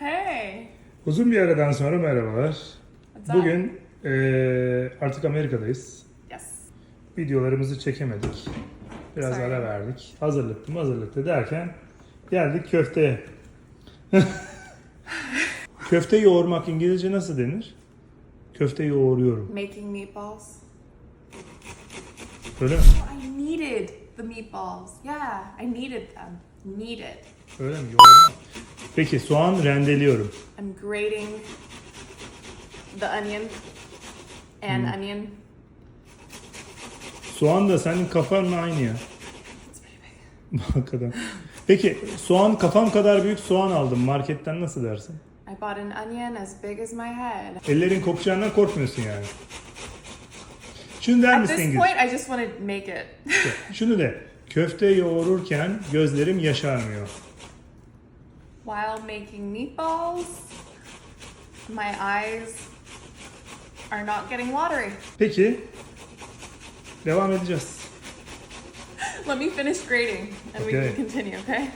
Hey. Uzun bir aradan sonra merhabalar. Bugün eee, artık Amerika'dayız. Yes. Videolarımızı çekemedik. Biraz Sorry. ara verdik. Hazırlıklı hazırlıklı derken geldik köfteye. Köfte yoğurmak İngilizce nasıl denir? Köfte yoğuruyorum. Making meatballs. Öyle mi? Oh, I needed the meatballs. Yeah, I needed them. Needed. Öyle mi? Yoğurmak. Peki soğan rendeliyorum. I'm grating the onion and onion. Soğan da senin kafanla aynı ya. Hakikaten. Peki soğan kafam kadar büyük soğan aldım marketten nasıl dersin? I bought an onion as big as my head. Ellerin kokacağından korkmuyorsun yani. Şunu der At misin this İngiliz? point, I just want to make it. Şunu de. Köfte yoğururken gözlerim yaşarmıyor. While making meatballs, my eyes are not getting watery. Peki. Devam edeceğiz. Let me finish grating and we can continue, okay?